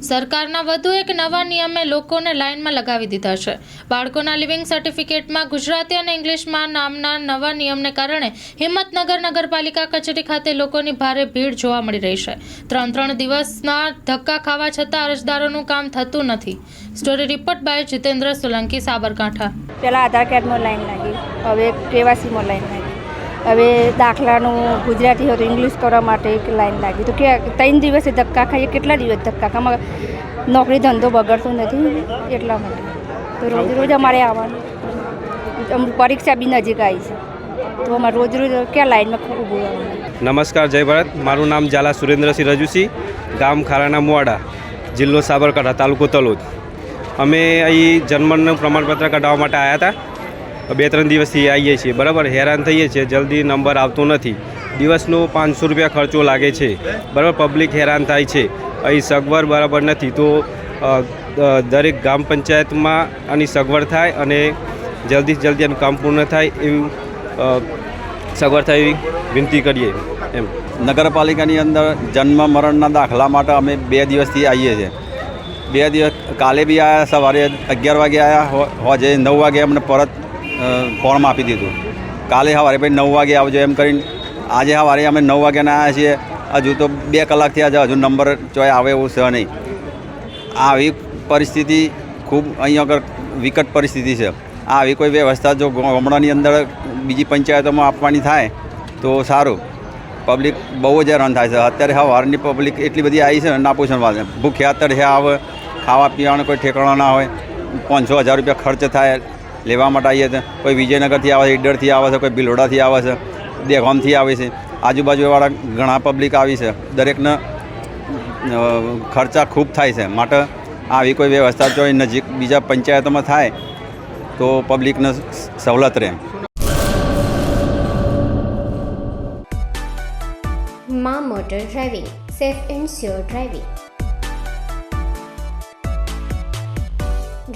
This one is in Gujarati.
સરકારના વધુ એક નવા નિયમે લોકોને લાઇનમાં લગાવી દીધા છે. બાળકોના લિવિંગ સર્ટિફિકેટમાં ગુજરાતી અને ઇંગ્લિશમાં નામના નવા નિયમને કારણે હિંમતનગર નગરપાલિકા કચેરી ખાતે લોકોની ભારે ભીડ જોવા મળી રહી છે. ત્રણ ત્રણ દિવસના ધક્કા ખાવા છતાં અરજદારોનું કામ થતું નથી. Story report by Jitendra Solanki Sabarkantha. પહેલાં આધાર કાર્ડમાં લાઈન લાગી. હવે કેવાસીમાં લાઈન લાગી. હવે દાખલાનું ગુજરાતી હતું ઇંગ્લિશ કરવા માટે એક લાઈન લાગી. તો કે ત્રણ દિવસે ધક્કા ખાઈએ કેટલા દિવસ ધક્કા ખામાં નોકરી ધંધો બગડતો નથી એટલા માટે. તો રોજ રોજ અમારે આવવાનું. પરીક્ષા બી નજીક આવી છે. તો અમારે રોજ રોજ ક્યાં લાઈનમાં ઊભું રહેવાનું નમસ્કાર જય ભારત. મારું નામ ઝાલા સુરેન્દ્રસિંહ રજુસિંહ ગામ ખારાના મુવાડા જિલ્લો સાબરકાંઠા તાલુકો તલોદ. અમે અહીં જન્મનું પ્રમાણપત્ર કઢાવવા માટે આવ્યા હતા. બે ત્રણ દિવસથી આવીએ છીએ. બરાબર, હેરાન થઈએ છીએ, જલ્દી નંબર આવતો નથી. દિવસનો પાંચસો રૂપિયા ખર્ચો લાગે છે. બરાબર, પબ્લિક હેરાન થાય છે. અહીં સગવડ બરાબર નથી. તો દરેક ગ્રામ પંચાયતમાં આની સગવડ થાય અને જલ્દી જલ્દી આનું કામ પૂર્ણ થાય એવું સગવડ થાય એવી વિનંતી કરીએ એમ. નગરપાલિકાની અંદર જન્મ મરણના દાખલા માટે અમે બે દિવસથી આવીએ છીએ. બે દિવસ કાલે બી આવ્યા સવારે અગિયાર વાગે આવ્યા હોજે નવ વાગે અમને પરત ફોર્મ આપી દીધું. કાલે સવારે ભાઈ નવ વાગે આવજો એમ કરીને. આજે સવારે અમે નવ વાગ્યાના આવ્યા છીએ. હજુ તો બે કલાકથી આજે હજુ નંબર ચોય આવે એવું છે નહીં. આવી પરિસ્થિતિ ખૂબ અહીં આગળ વિકટ પરિસ્થિતિ છે. આવી કોઈ વ્યવસ્થા જો ગામડાની અંદર બીજી પંચાયતોમાં આપવાની થાય તો સારું. પબ્લિક બહુ જ હેરાન થાય છે. અત્યારે સવારની પબ્લિક એટલી બધી આવી છે ને ના પૂછણ વાત છે. ભૂખ્યા તરસે આવે ખાવા પીવાનું કોઈ ઠેકાણો ના હોય. પાંચસો હજાર રૂપિયા ખર્ચ થાય. લેવા માટે આવીએ તો કોઈ વિજયનગરથી આવે છે, ઈડરથી આવે છે, કોઈ ભિલોડાથી આવે છે દેહોમથી આવે છે. આજુબાજુવાળા ઘણા પબ્લિક આવી છે. દરેકને ખર્ચા ખૂબ થાય છે. માટે આવી કોઈ વ્યવસ્થા જો નજીક બીજા પંચાયતોમાં થાય, તો પબ્લિકને સવલત રહે. મા motor driving, safe and sure driving.